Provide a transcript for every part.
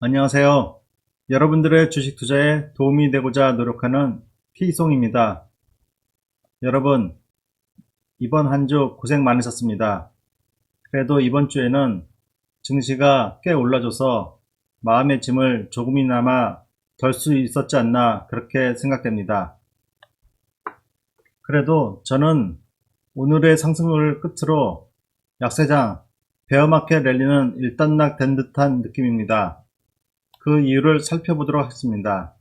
안녕하세요. 여러분들의 주식 투자에 도움이 되고자 노력하는 피송입니다. 여러분, 이번 한 주 고생 많으셨습니다. 그래도 이번 주에는 증시가 꽤 올라줘서 마음의 짐을 조금이나마 덜 수 있었지 않나 그렇게 생각됩니다. 그래도 저는 오늘의 상승을 끝으로 약세장 베어마켓 랠리는 일단락 된 듯한 느낌입니다. 그 이유를 살펴보도록 하겠습니다.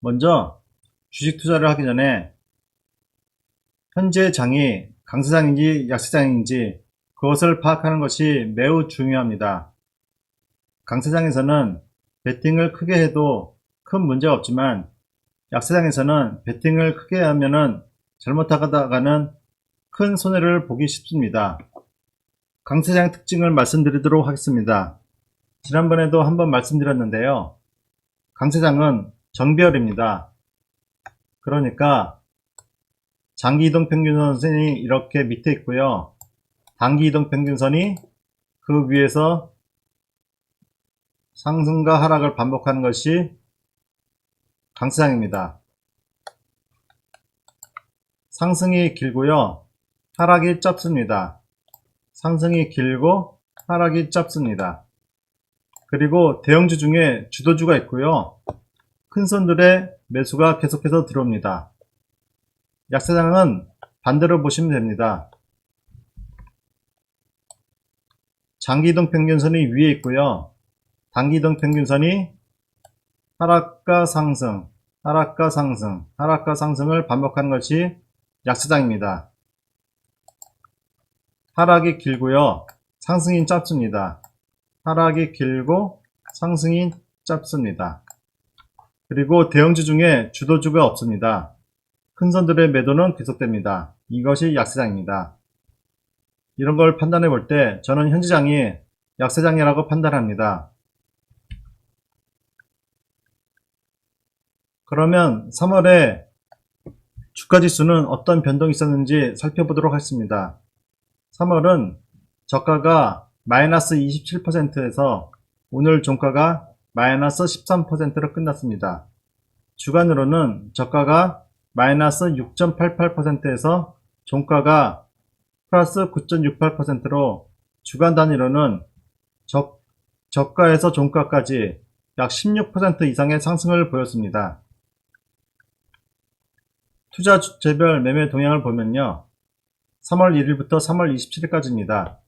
먼저 주식 투자를 하기 전에 현재 장이 강세장인지 약세장인지 그것을 파악하는 것이 매우 중요합니다. 강세장에서는 베팅을 크게 해도 큰 문제가 없지만 약세장에서는 베팅을 크게 하면은 잘못하다가는 큰 손해를 보기 쉽습니다. 강세장 특징을 말씀드리도록 하겠습니다. 지난번에도 한번 말씀드렸는데요. 강세장은 정비열입니다. 그러니까 장기 이동 평균선이 이렇게 밑에 있고요. 단기 이동 평균선이 그 위에서 상승과 하락을 반복하는 것이 강세장입니다. 상승이 길고요. 하락이 짧습니다. 상승이 길고 하락이 짧습니다. 그리고 대형주 중에 주도주가 있고요. 큰 손들의 매수가 계속해서 들어옵니다. 약세장은 반대로 보시면 됩니다. 장기이동 평균선이 위에 있고요. 단기이동 평균선이 하락과 상승, 하락과 상승, 하락과 상승을 반복하는 것이 약세장입니다. 하락이 길고요. 상승이 짧습니다. 하락이 길고 상승이 짧습니다. 그리고 대형주 중에 주도주가 없습니다. 큰 선들의 매도는 계속됩니다. 이것이 약세장입니다. 이런 걸 판단해 볼 때 저는 현지장이 약세장이라고 판단합니다. 그러면 3월에 주가지수는 어떤 변동이 있었는지 살펴보도록 하겠습니다. 3월은 저가가 마이너스 27%에서 오늘 종가가 마이너스 13%로 끝났습니다. 주간으로는 저가가 마이너스 6.88%에서 종가가 플러스 9.68%로 주간 단위로는 저, 저가에서 종가까지 약 16% 이상의 상승을 보였습니다. 투자 주체별 매매 동향을 보면요. 3월 1일부터 3월 27일까지입니다.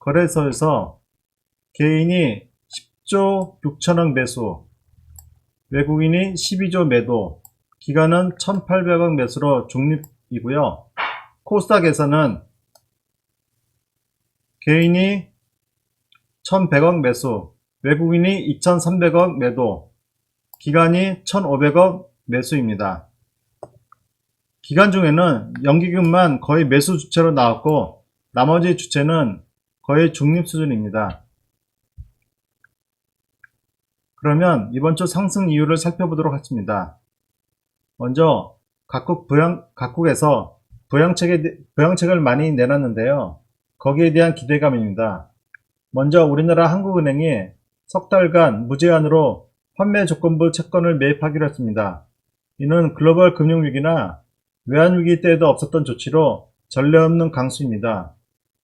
거래소에서 개인이 10조 6천억 매수, 외국인이 12조 매도, 기간은 1,800억 매수로 중립이고요. 코스닥에서는 개인이 1,100억 매수, 외국인이 2,300억 매도, 기간이 1,500억 매수입니다. 기간 중에는 연기금만 거의 매수 주체로 나왔고 나머지 주체는 거의 중립 수준입니다. 그러면 이번 주 상승 이유를 살펴보도록 하겠습니다. 먼저 각국 부양, 각국에서 부양책에, 부양책을 많이 내놨는데요. 거기에 대한 기대감입니다. 먼저 우리나라 한국은행이 석 달간 무제한으로 판매 조건부 채권을 매입하기로 했습니다. 이는 글로벌 금융위기나 외환위기 때에도 없었던 조치로 전례 없는 강수입니다.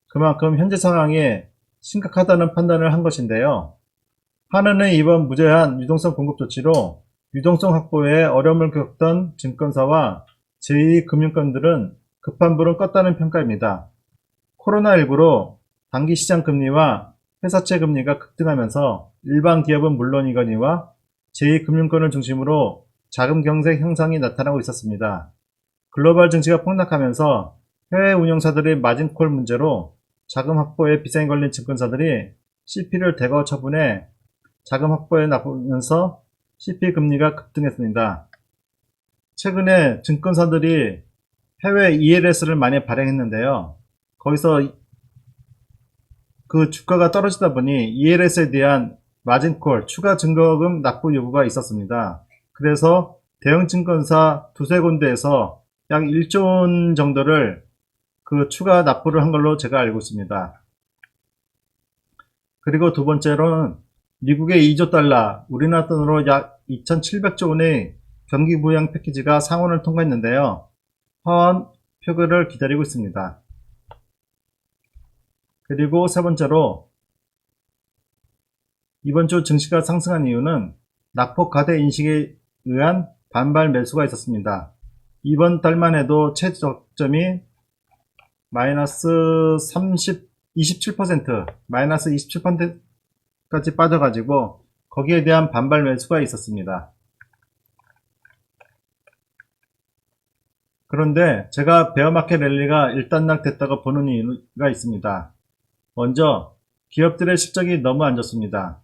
그만큼 현재 상황이 심각하다는 판단을 한 것인데요. 한은은 이번 무제한 유동성 공급 조치로 유동성 확보에 어려움을 겪던 증권사와 제2금융권들은 급한 불은 껐다는 평가입니다. 코로나19로 단기 시장 금리와 회사채 금리가 급등하면서 일반 기업은 물론이거니와 제2금융권을 중심으로 자금 경색 형상이 나타나고 있었습니다. 글로벌 증시가 폭락하면서 해외 운용사들의 마진콜 문제로 자금 확보에 비상이 걸린 증권사들이 CP를 대거 처분해 자금 확보에 나쁘면서 CP 금리가 급등했습니다. 최근에 증권사들이 해외 ELS를 많이 발행했는데요. 거기서 그 주가가 떨어지다 보니 ELS에 대한 마진콜, 추가 증거금 납부 요구가 있었습니다. 그래서 대형 증권사 두세 군데에서 약 1조 원 정도를 그 추가 납부를 한 걸로 제가 알고 있습니다. 그리고 두 번째로는 미국의 2조 달러, 우리나라 돈으로 약 2,700조 원의 경기 부양 패키지가 상원을 통과했는데요. 화원 표결을 기다리고 있습니다. 그리고 세 번째로 이번 주 증시가 상승한 이유는 낙폭 가대 인식에 의한 반발 매수가 있었습니다. 이번 달만 해도 최저점이 마이너스 30, 27%, 마이너스 27%까지 빠져가지고 거기에 대한 반발 매수가 있었습니다. 그런데 제가 베어마켓 랠리가 일단락 됐다고 보는 이유가 있습니다. 먼저 기업들의 실적이 너무 안 좋습니다.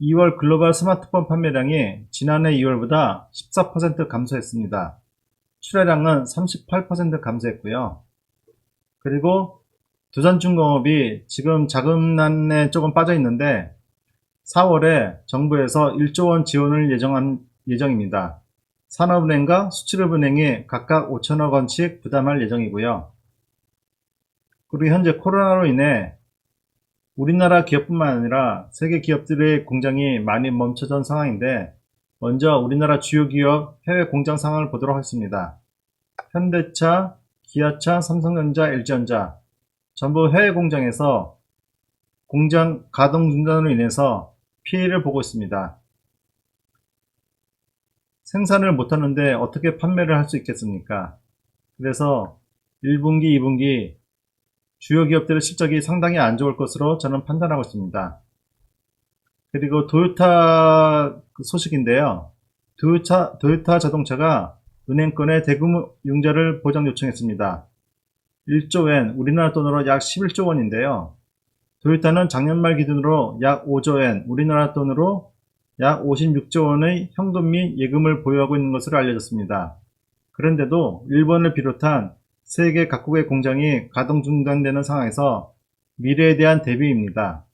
2월 글로벌 스마트폰 판매량이 지난해 2월보다 14% 감소했습니다. 출하량은 38% 감소했고요. 그리고 두산중공업이 지금 자금난에 조금 빠져 있는데 4월에 정부에서 1조 원 지원을 예정한 예정입니다. 산업은행과 수출입은행이 각각 5천억 원씩 부담할 예정이고요. 그리고 현재 코로나로 인해 우리나라 기업뿐만 아니라 세계 기업들의 공장이 많이 멈춰진 상황인데 먼저 우리나라 주요 기업 해외 공장 상황을 보도록 하겠습니다. 현대차, 기아차, 삼성전자, LG전자 전부 해외 공장에서 공장 가동 중단으로 인해서 피해를 보고 있습니다. 생산을 못하는데 어떻게 판매를 할 수 있겠습니까? 그래서 1분기, 2분기 주요 기업들의 실적이 상당히 안 좋을 것으로 저는 판단하고 있습니다. 그리고 도요타 그 소식인데요. 도요타, 도요타 자동차가 은행권에 대규모 융자를 보장 요청했습니다. 1조엔, 우리나라 돈으로 약 11조 원인데요. 도요타는 작년 말 기준으로 약 5조엔, 우리나라 돈으로 약 56조 원의 현금 및 예금을 보유하고 있는 것으로 알려졌습니다. 그런데도 일본을 비롯한 세계 각국의 공장이 가동 중단되는 상황에서 미래에 대한 대비입니다.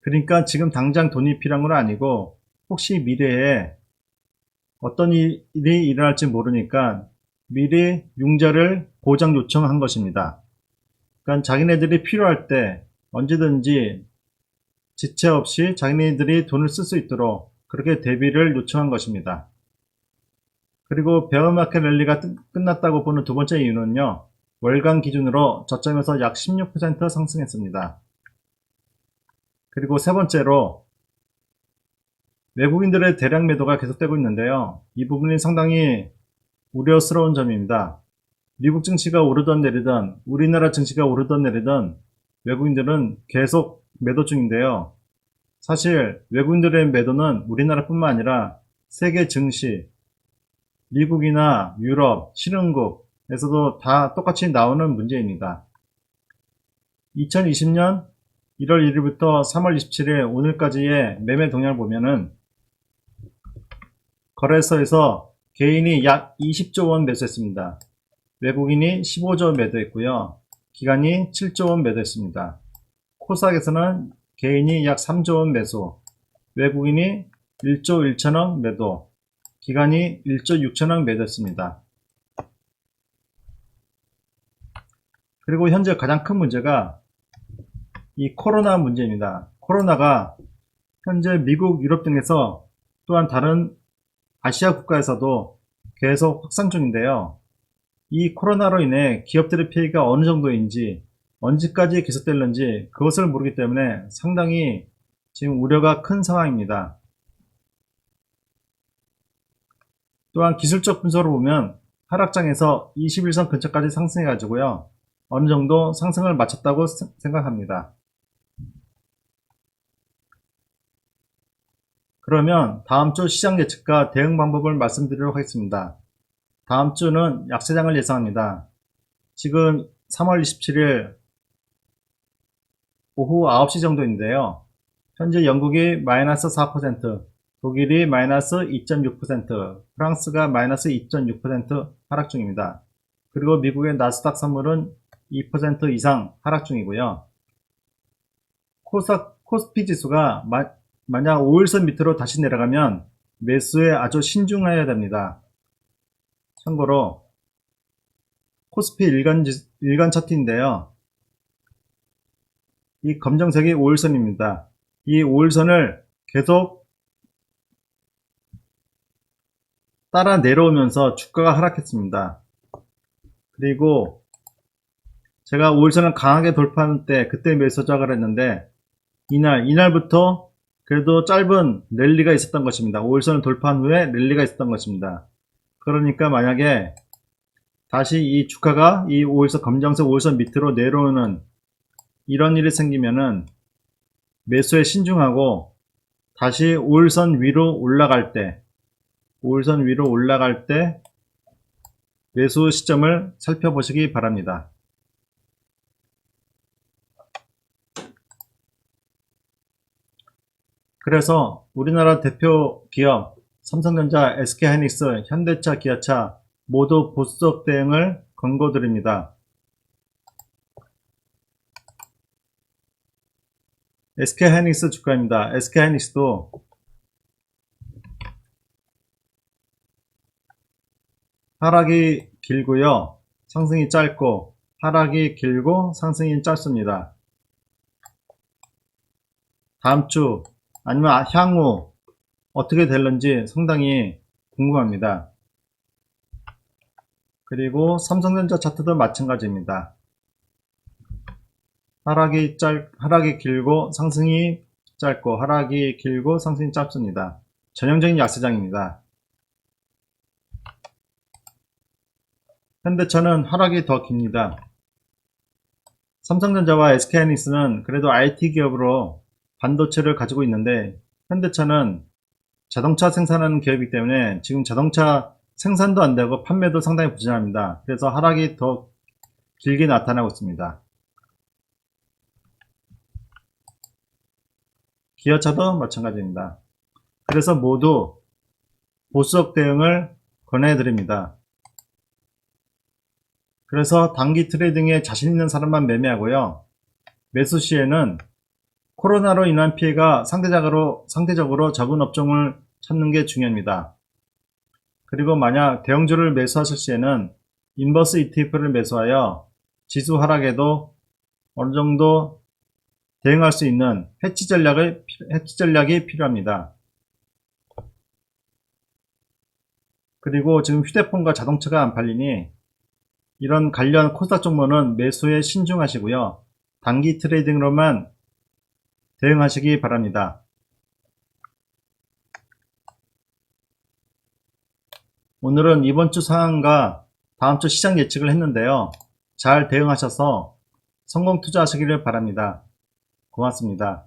그러니까 지금 당장 돈이 필요한 건 아니고 혹시 미래에 어떤 일이 일어날지 모르니까 미리 융자를 보장 요청한 것입니다. 그러니까 자기네들이 필요할 때 언제든지 지체 없이 자기네들이 돈을 쓸 수 있도록 그렇게 대비를 요청한 것입니다. 그리고 베어마켓 랠리가 끝- 끝났다고 보는 두 번째 이유는요. 월간 기준으로 저점에서 약 16% 상승했습니다. 그리고 세 번째로 외국인들의 대량 매도가 계속되고 있는데요. 이 부분이 상당히 우려스러운 점입니다. 미국 증시가 오르던 내리던 우리나라 증시가 오르던 내리던 외국인들은 계속 매도 중인데요. 사실 외국인들의 매도는 우리나라뿐만 아니라 세계 증시, 미국이나 유럽, 신흥국에서도 다 똑같이 나오는 문제입니다. 2020년 1월 1일부터 3월 27일 오늘까지의 매매 동향을 보면은 거래소에서 개인이 약 20조 원 매수했습니다. 외국인이 15조 원 매도했고요. 기관이 7조 원 매도했습니다. 코스닥에서는 개인이 약 3조 원 매수, 외국인이 1조 1천억 매도, 기관이 1조 6천억 매도했습니다. 그리고 현재 가장 큰 문제가 이 코로나 문제입니다. 코로나가 현재 미국, 유럽 등에서 또한 다른 아시아 국가에서도 계속 확산 중인데요. 이 코로나로 인해 기업들의 피해가 어느 정도인지 언제까지 계속될는지 그것을 모르기 때문에 상당히 지금 우려가 큰 상황입니다. 또한 기술적 분석으로 보면 하락장에서 21선 근처까지 상승해 가지고요. 어느 정도 상승을 마쳤다고 스- 생각합니다. 그러면 다음 주 시장 예측과 대응 방법을 말씀드리도록 하겠습니다. 다음 주는 약세장을 예상합니다. 지금 3월 27일 오후 9시 정도인데요. 현재 영국이 마이너스 4%, 독일이 마이너스 2.6%, 프랑스가 마이너스 2.6% 하락 중입니다. 그리고 미국의 나스닥 선물은 2% 이상 하락 중이고요. 코스피 지수가 마- 만약 5일선 밑으로 다시 내려가면 매수에 아주 신중해야 됩니다. 참고로 코스피 일간, 지- 일간 차트인데요. 이 검정색이 5일선입니다. 이 5일선을 계속 따라 내려오면서 주가가 하락했습니다. 그리고 제가 5일선을 강하게 돌파하는 때 그때 매수 조작을 했는데 이날 이날부터 그래도 짧은 랠리가 있었던 것입니다. 5일선을 돌파한 후에 랠리가 있었던 것입니다. 그러니까 만약에 다시 이 주가가 이 5일선 검정색 5일선 밑으로 내려오는 이런 일이 생기면은 매수에 신중하고 다시 5일선 위로 올라갈 때 5일선 위로 올라갈 때 매수 시점을 살펴보시기 바랍니다. 그래서 우리나라 대표 기업 삼성전자, SK하이닉스, 현대차, 기아차 모두 보수적 대응을 권고드립니다. SK하이닉스 주가입니다. SK하이닉스도 하락이 길고요. 상승이 짧고 하락이 길고 상승이 짧습니다. 다음 주 아니면 향후 어떻게 될는지 상당히 궁금합니다. 그리고 삼성전자 차트도 마찬가지입니다. 하락이 짧, 하락이 길고 상승이 짧고 하락이 길고 상승이 짧습니다. 전형적인 약세장입니다. 현대차는 하락이 더 깁니다. 삼성전자와 SK하이닉스는 그래도 IT 기업으로 반도체를 가지고 있는데 현대차는 자동차 생산하는 기업이기 때문에 지금 자동차 생산도 안 되고 판매도 상당히 부진합니다. 그래서 하락이 더 길게 나타나고 있습니다. 기아차도 마찬가지입니다. 그래서 모두 보수적 대응을 권해드립니다. 그래서 단기 트레이딩에 자신 있는 사람만 매매하고요. 매수 시에는 코로나로 인한 피해가 상대적으로, 상대적으로 적은 업종을 찾는 게 중요합니다. 그리고 만약 대형주를 매수하실 시에는 인버스 ETF를 매수하여 지수 하락에도 어느 정도 대응할 수 있는 해치 전략을, 해치 전략이 필요합니다. 그리고 지금 휴대폰과 자동차가 안 팔리니 이런 관련 코스닥 종목은 매수에 신중하시고요. 단기 트레이딩으로만 대응하시기 바랍니다. 오늘은 이번 주 상황과 다음 주 시장 예측을 했는데요. 잘 대응하셔서 성공 투자하시기를 바랍니다. 고맙습니다.